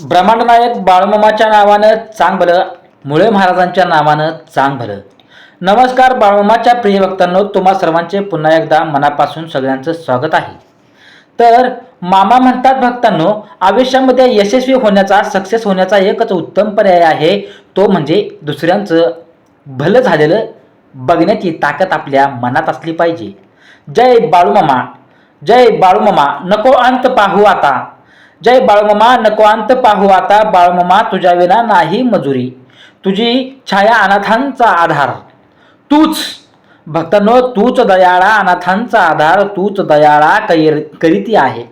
ब्रह्मांडनायक बाळमामाच्या नावानं चांग भलं मुळे महाराजांच्या नावानं चांग भलं. नमस्कार बाळमामाच्या प्रिय भक्तांनो तुम्हा सर्वांचे पुन्हा एकदा मनापासून सगळ्यांचं स्वागत आहे. तर मामा म्हणतात भक्तांनो आयुष्यामध्ये यशस्वी होण्याचा सक्सेस होण्याचा एकच उत्तम पर्याय आहे तो म्हणजे दुसऱ्यांचं भलं झालेलं बघण्याची ताकद आपल्या मनात असली पाहिजे. जय बाळूमामा जय बाळूमामा नको अंत पाहू आता. जय बाळूमामा नको अंत पाहू आता. बाळूमामा तुझ्या विना नाही मजुरी. तुझी छाया अनाथांचा आधार. तूच भक्तांनो तूच दयाळा अनाथांचा आधार. तूच दयाळा कैर करीती आहे.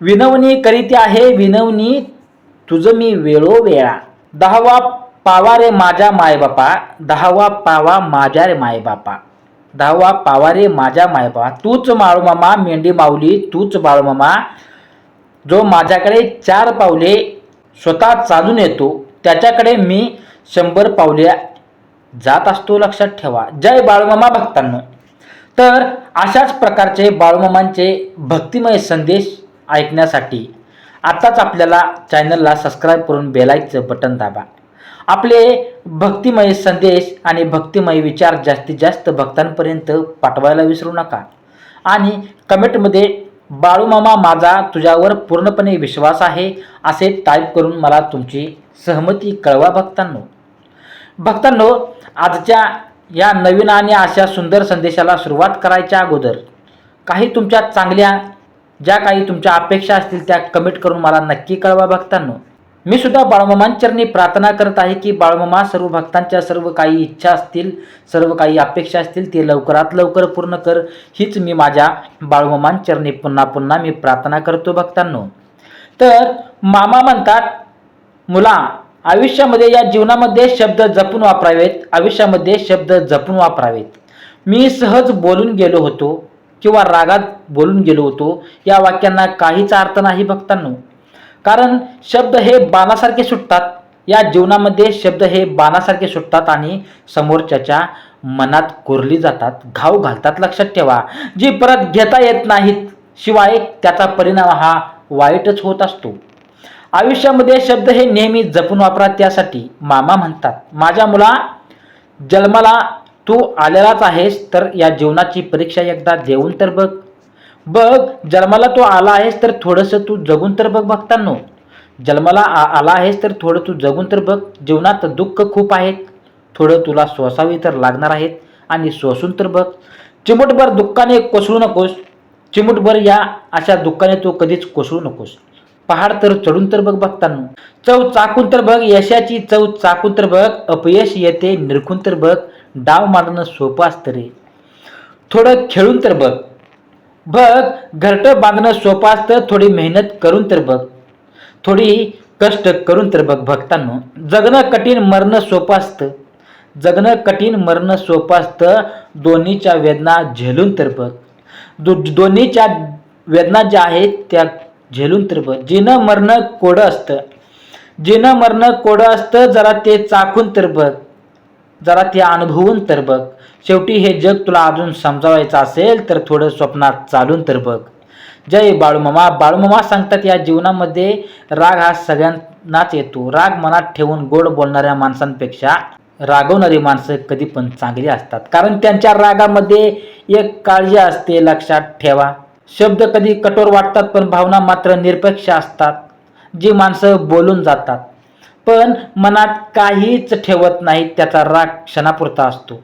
विनवणी करीती आहे. विनवणी तुझं मी वेळोवेळा दहावा पावा रे माझ्या मायबापा. दहावा पावा माझ्या रे मायबापा. दहावा पावा रे माझ्या मायबापा. तूच माळूमामा मेंढी माऊली. तूच बाळूमामा. जो माझ्याकडे चार पावले स्वतः चालून येतो त्याच्याकडे मी शंभर पावले जात असतो. लक्षात ठेवा. जय बाळमामा भक्तांनो. तर अशाच प्रकारचे बाळमामांचे भक्तिमय संदेश ऐकण्यासाठी आत्ताच आपल्याला चॅनलला सबस्क्राईब करून बेलायचं बटन दाबा. आपले भक्तिमय संदेश आणि भक्तिमय विचार जास्तीत जास्त भक्तांपर्यंत पाठवायला विसरू नका. आणि कमेंटमध्ये बाळूमामा माझा तुझ्यावर पूर्णपणे विश्वास आहे असे टाईप करून मला तुमची सहमती कळवा भक्तांनो. भक्तांनो आजच्या या नवीन आणि अशा सुंदर संदेशाला सुरुवात करायच्या अगोदर काही तुमच्या चांगल्या ज्या काही तुमच्या अपेक्षा असतील त्या कमेंट करून मला नक्की कळवा भक्तांनो. मी सुद्धा बाळमामांचरणी प्रार्थना करत आहे की बाळमामा सर्व भक्तांच्या सर्व काही इच्छा असतील सर्व काही अपेक्षा असतील ते लवकरात लवकर पूर्ण कर. हीच मी माझ्या बाळमामांचरणी पुन्हा पुन्हा मी प्रार्थना करतो भक्तांनो. तर मामा म्हणतात मुला आयुष्यामध्ये या जीवनामध्ये शब्द जपून वापरावेत आयुष्यामध्ये शब्द जपून वापरावेत. मी सहज बोलून गेलो होतो किंवा रागात बोलून गेलो होतो. या वाक्यांना काहीच अर्थ नाही भक्तांनो. कारण शब्द हे बाणासारखे सुटतात. या जीवनामध्ये शब्द हे बाणासारखे सुटतात आणि समोरच्याच्या मनात कोरली जातात. घाव घालतात. लक्षात ठेवा. जी परत घेता येत नाहीत शिवाय त्याचा परिणाम हा वाईटच होत असतो. आयुष्यामध्ये शब्द हे नेहमी जपून वापरा त्यासाठी मामा म्हणतात माझ्या मुला जन्माला तू आलेलाच आहेस तर या जीवनाची परीक्षा एकदा देऊन तर बघ. बघ जन्माला तू आला आहेस तर थोडंसं तू जगून तर बघ बघतानो जन्माला आ आला आहेस तर थोडं तू जगून तर बघ. जीवनात दुःख खूप आहेत. थोडं तुला सोसावी तर लागणार आहेत आणि सोसून तर बघ. चिमुटभर दुःखाने कोसळू नकोस. चिमुटभर या अशा दुःखाने तू कधीच कोसळू नकोस. पहाड तर चढून तर बघ बघतानो चव चाकून तर बघ यशाची चव चाकून तर बघ. अपयश येते निरखून तर बघ. डाव मारणं सोपं असतं रे. थोडं खेळून तर बघ. बघ घरटं बांधणं सोपं असतं थोडी मेहनत करून तर बघ. थोडी कष्ट करून तर बघ भक्तांनो. जगणं कठीण मरणं सोपं असतं. जगणं कठीण मरणं सोपं असतं. दोन्हीच्या वेदना झेलून तर बघ. दो दोन्हीच्या वेदना ज्या आहेत त्या झेलून तर बघ. जिनं मरणं कोडं असतं. जिनं मरणं कोडं असतं जरा ते चाकून तर बघ. जरा ते अनुभवून तर बघ. शेवटी हे जग तुला अजून समजावायचं असेल तर थोडं स्वप्नात चालून तर बघ. जय बाळूमामा. बाळूमामा सांगतात या जीवनामध्ये राग हा सगळ्यांनाच येतो. राग मनात ठेवून गोड बोलणाऱ्या माणसांपेक्षा रागवणारी माणसं कधी पण चांगली असतात. कारण त्यांच्या रागामध्ये एक काळजी असते लक्षात ठेवा. शब्द कधी कठोर वाटतात पण भावना मात्र निरपेक्ष असतात. जी माणसं बोलून जातात. पण मनात काहीच ठेवत नाहीत त्याचा राग क्षणापुरता असतो.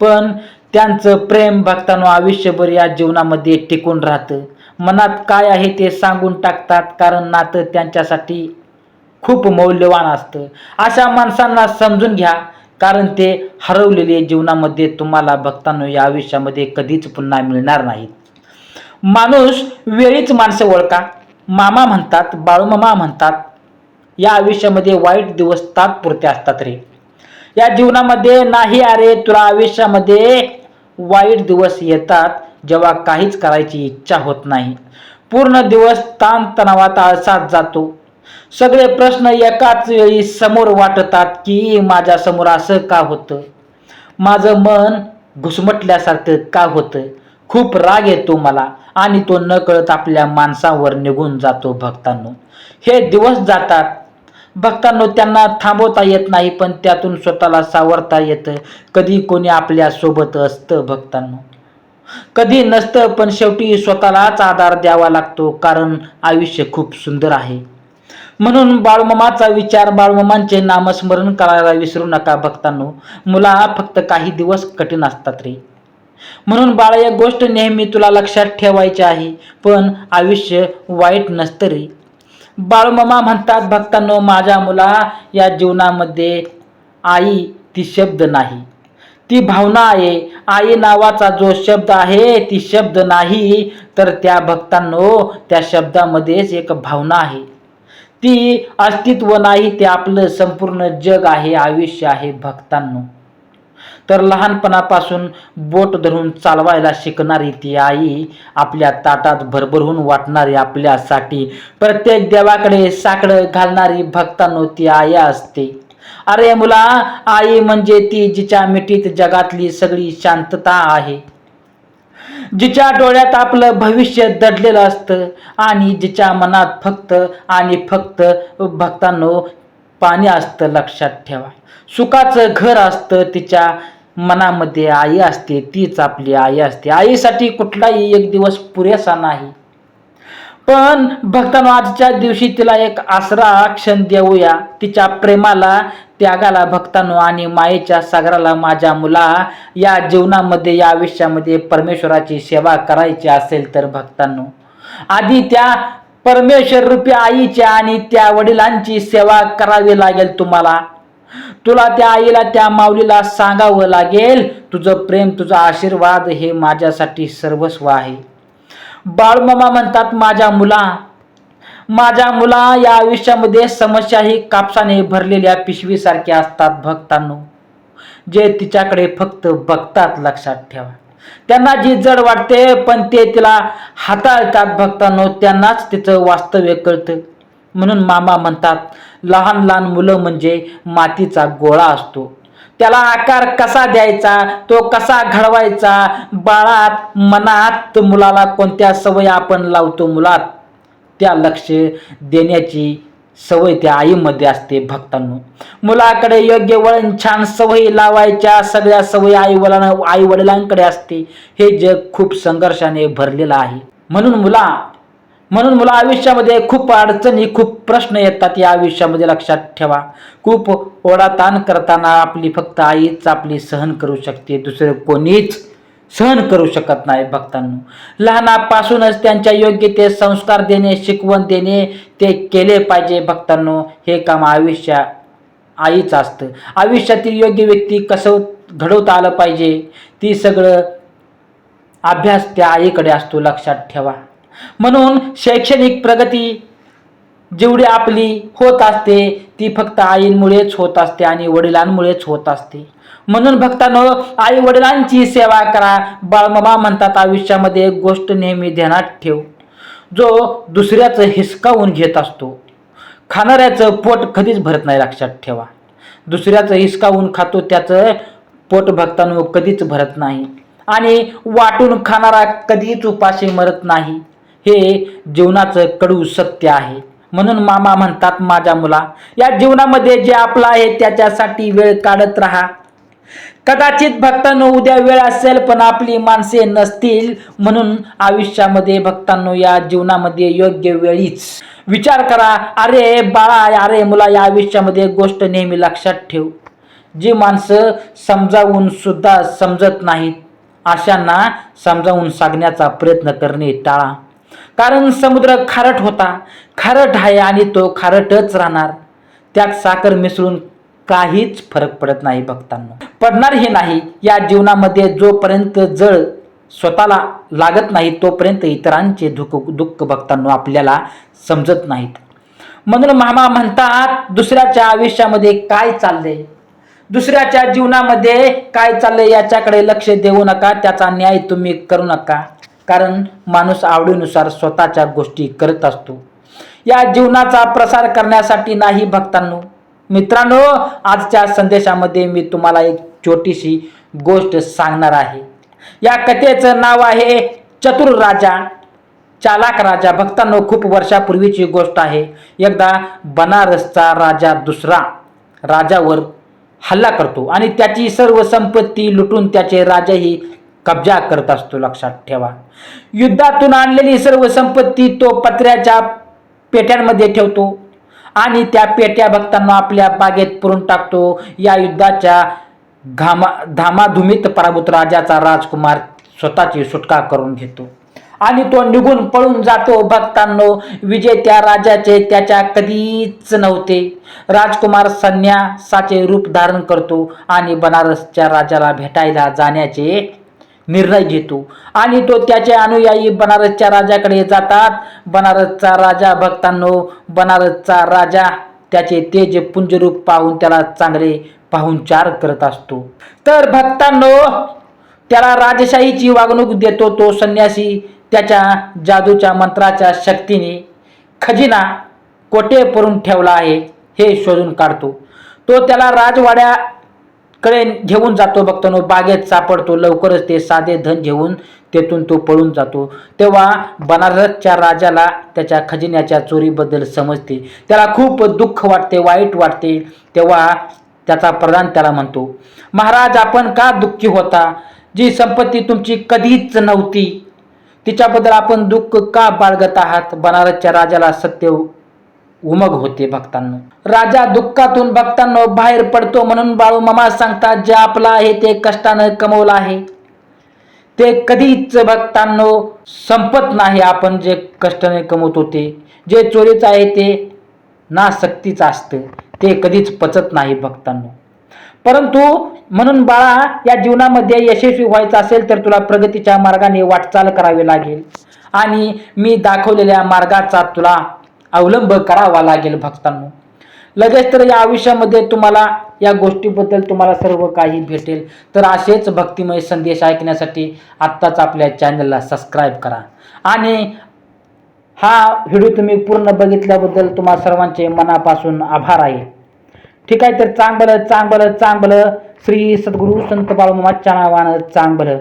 पण त्यांचं प्रेम भक्तानो आयुष्यभर या जीवनामध्ये टिकून राहतं. मनात काय आहे ते सांगून टाकतात कारण नातं त्यांच्यासाठी खूप मौल्यवान असतं. अशा माणसांना समजून घ्या कारण ते हरवलेले जीवनामध्ये तुम्हाला भक्तांनो या आयुष्यामध्ये कधीच पुन्हा मिळणार नाहीत. माणूस वेळीच माणसं ओळखा. मामा म्हणतात बाळूमामा म्हणतात या आयुष्यामध्ये वाईट दिवस तात्पुरते असतात रे. या जीवनामध्ये नाही अरे तुला आयुष्यामध्ये वाईट दिवस येतात जेव्हा काहीच करायची इच्छा होत नाही. पूर्ण दिवस ताणतणावात आळसात जातो. सगळे प्रश्न एकाच वेळी समोर वाटतात की माझ्यासमोर असं का होतं? माझं मन घुसमटल्यासारखं का होतं? खूप राग येतो मला आणि तो न कळत आपल्या माणसावर निघून जातो भक्तांनो. हे दिवस जातात बघतानो त्यांना थांबवता येत नाही पण त्यातून स्वतःला सावरता येतं. कधी कोणी आपल्यासोबत असतं भक्तांनो? कधी नसतं पण शेवटी स्वतःलाच आधार द्यावा लागतो कारण आयुष्य खूप सुंदर आहे. म्हणून बाळूमामाचा विचार बाळूमामांचे नामस्मरण करायला विसरू नका भक्तांनो. मुला फक्त काही दिवस कठीण असतात रे. म्हणून बाळा एक गोष्ट नेहमी तुला लक्षात ठेवायची आहे पण आयुष्य वाईट नसतं रे. बाळूमामा म्हणतात भक्तांनो माझ्या मुला या जीवनामध्ये आई ती शब्द नाही. ती भावना आहे. आई नावाचा जो शब्द आहे ती शब्द नाही. तर त्या भक्तांनो त्या शब्दामध्येच एक भावना आहे. ती अस्तित्व नाही ते आपलं संपूर्ण जग आहे आयुष्य आहे भक्तांनो. तर लहानपणापासून बोट धरून चालवायला शिकणारी ती आई आपल्या ताटात भरभरून वाटणारी आपल्यासाठी प्रत्येक देवाकडे साकडं घालणारी भक्तांनो ती आई असते. अरे मुला आई म्हणजे ती जिच्या मिठीत जगातली सगळी शांतता आहे. जिच्या डोळ्यात आपलं भविष्य दडलेलं असतं आणि जिच्या मनात फक्त आणि फक्त भक्तांनो पाणी असतं लक्षात ठेवा. सुखाचं घर असतं तिच्या मनामध्ये. आई असते तीच आपली आई असते. आईसाठी कुठलाही एक दिवस पुरेसा नाही. पण भक्तांनो आजच्या दिवशी तिला एक आसरा क्षण देऊया. तिच्या प्रेमाला त्यागाला भक्तांनो आणि मायेच्या सागराला माझ्या मुला या जीवनामध्ये या आयुष्यामध्ये परमेश्वराची सेवा करायची असेल तर भक्तांनो आधी त्या परमेश्वर रूपी आईच्या आणि त्या वडिलांची सेवा करावी लागेल तुम्हाला. तुला त्या आईला त्या माऊलीला सांगावं लागेल तुझं प्रेम तुझा आशीर्वाद हे माझ्यासाठी सर्वस्व आहे. बाळमामा म्हणतात माझ्या मुला माझ्या मुला या आयुष्यामध्ये समस्या ही कापसाने भरलेल्या पिशवीसारख्या असतात भक्तांनो. जे तिच्याकडे फक्त बघतात लक्षात ठेवा. त्यांना जी जड वाटते पण ते तिला हाताळतात भक्तांनो त्यांनाच तिचं वास्तव्य कळतं. म्हणून मामा म्हणतात लहान लहान मुलं म्हणजे मातीचा गोळा असतो. त्याला आकार कसा द्यायचा तो कसा घडवायचा? बाळात मनात मुलाला कोणत्या सवयी आपण लावतो मुलात? त्या लक्ष देण्याची सवय त्या आईमध्ये असते भक्तांनो. मुलाकडे योग्य वळण छान सवयी लावायच्या सगळ्या सवयी आई वडिलांना आई वडिलांकडे असते. हे जग खूप संघर्षाने भरलेलं आहे. म्हणून मुला म्हणून मुला आयुष्यामध्ये खूप अडचणी खूप प्रश्न येतात. या आयुष्यामध्ये लक्षात ठेवा. खूप ओढा ताण करताना आपली फक्त आईच आपली सहन करू शकते. दुसरं कोणीच सहन करू शकत नाही भक्तांनो. लहानापासूनच त्यांच्या योग्य ते संस्कार देणे शिकवण देणे ते केले पाहिजे भक्तांनो. हे काम आयुष्या आईच असतं. आयुष्यातील योग्य व्यक्ती कसं घडवता आलं पाहिजे ती सगळं अभ्यास त्या आईकडे असतो लक्षात ठेवा. म्हणून शैक्षणिक प्रगती जेवढी आपली होत असते ती फक्त आईंमुळेच होत असते आणि वडिलांमुळेच होत असते. म्हणून भक्तांनो आई वडिलांची सेवा करा. बाळमामा म्हणतात आयुष्यामध्ये एक गोष्ट नेहमी ध्यानात ठेव. जो दुसऱ्याचं हिसकावून घेत असतो खाणाऱ्याचं पोट कधीच भरत नाही लक्षात ठेवा. दुसऱ्याचं हिसकावून खातो त्याचं पोट भक्तांनो कधीच भरत नाही. आणि वाटून खाणारा कधीच उपाशी मरत नाही. हे जीवनाचं कडू सत्य आहे. म्हणून मामा म्हणतात माझ्या मुला या जीवनामध्ये जे आपलं आहे त्याच्यासाठी वेळ काढत राहा. कदाचित भक्तांनो उद्या वेळ असेल पण आपली माणसे नसतील म्हणून आयुष्यामध्ये भक्तांनो या जीवनामध्ये योग्य वेळीच विचार करा. अरे बाळा अरे मुला या आयुष्यामध्ये गोष्ट नेहमी लक्षात ठेव. जी माणसं समजावून सुद्धा समजत नाहीत अशांना समजावून सांगण्याचा प्रयत्न करणे टाळा. कारण समुद्र खारट होता. खारट आहे आणि तो खारटच राहणार. त्यात साखर मिसळून काहीच फरक पडत नाही भक्तांनो. पडणार हे नाही या जीवनामध्ये जोपर्यंत जळ स्वतःला लागत नाही तोपर्यंत इतरांचे दुःख दुःख भक्तांनो आपल्याला समजत नाहीत. म्हणून मामा म्हणतात दुसऱ्याच्या आयुष्यामध्ये काय चाललंय? दुसऱ्याच्या जीवनामध्ये काय चाललंय याच्याकडे लक्ष देऊ नका त्याचा न्याय तुम्ही करू नका. कारण माणूस आवडीनुसार स्वतःच्या गोष्टी करत असतो. या जीवनाचा प्रसार करण्यासाठी नाही भक्तांनो. मित्रांनो आजच्या संदेशामध्ये मी तुम्हाला एक छोटीशी गोष्ट सांगणार आहे. या कथेचं नाव आहे चतुर राजा चालाक राजा. भक्तांनो खूप वर्षापूर्वीची गोष्ट आहे. एकदा बनारसचा राजा दुसरा राजावर हल्ला करतो आणि त्याची सर्व संपत्ती लुटून त्याचे राजाही कब्जा करत असतो लक्षात ठेवा. युद्धातून आणलेली सर्व संपत्ती तो पत्र्याच्या पेट्यांमध्ये ठेवतो. आणि त्या पेट्या भक्तांना आपल्या बागेत पुरून टाकतो. या युद्धाच्या घामा धामाधुमीत पराभूत राजाचा राजकुमार स्वतःची सुटका करून घेतो. आणि तो निघून पळून जातो. भक्तांनो विजेत्या राजाचे त्याच्या कधीच नव्हते. राजकुमार संन्यासाचे रूप धारण करतो आणि बनारसच्या राजाला भेटायला जाण्याचे निर्णय घेतो. आणि तो त्याचे अनुयायी बनारसच्या राजाकडे जातात. बनारसचा राजा भक्तांनो बनारसचा राजा त्याचे तेज पुंजरूप पाहून त्याला चांगले पाहुणचार करत असतो. तर भक्तांनो त्याला राजशाहीची वागणूक देतो तो संन्यासी. त्याच्या जादूच्या मंत्राच्या शक्तीने खजिना कोठे परून ठेवला आहे हे शोधून काढतो. तो त्याला राजवाड्या राजवाड्याकडे घेऊन जातो बघतानो बागेत सापडतो लवकरच ते साधे धन घेऊन तेथून तो पळून जातो. तेव्हा बनारसच्या राजाला त्याच्या खजिन्याच्या चोरीबद्दल समजते. त्याला खूप दुःख वाटते वाईट वाटते. तेव्हा त्याचा प्रधान त्याला म्हणतो महाराज आपण का दुःखी होता? जी संपत्ती तुमची कधीच नव्हती. तिच्याबद्दल आपण दुःख का बाळगत आहात? बनारसच्या राजाला सत्य उमग होते भक्तांनो. राजा दुःखातून भक्तांनो बाहेर पडतो म्हणून बाळू मामा सांगतात जे आपलं आहे ते कष्टानं कमवलं आहे. ते कधीच भक्तांनो संपत नाही आपण जे कष्टाने कमवतो ते. जे चोरीचं आहे ते ना सक्तीचं असतं. ते कधीच पचत नाही भक्तांनो. परंतु म्हणून बाळा या जीवनामध्ये यशस्वी व्हायचं असेल तर तुला प्रगतीच्या मार्गाने वाटचाल करावी लागेल. आणि मी दाखवलेल्या मार्गाचा तुला अवलंब करावा लागेल भक्तांनो. लगेच तर या आयुष्यामध्ये तुम्हाला या गोष्टीबद्दल तुम्हाला सर्व काही भेटेल. तर असेच भक्तिमय संदेश ऐकण्यासाठी आत्ताच आपल्या चॅनलला सबस्क्राईब करा. आणि हा व्हिडिओ तुम्ही पूर्ण बघितल्याबद्दल तुम्हा सर्वांचे मनापासून आभार आहे. ठीक आहे तर चांगलं चांगलं चांगलं श्री सद्गुरू संत बाळमाच्या नावानं चांगलं.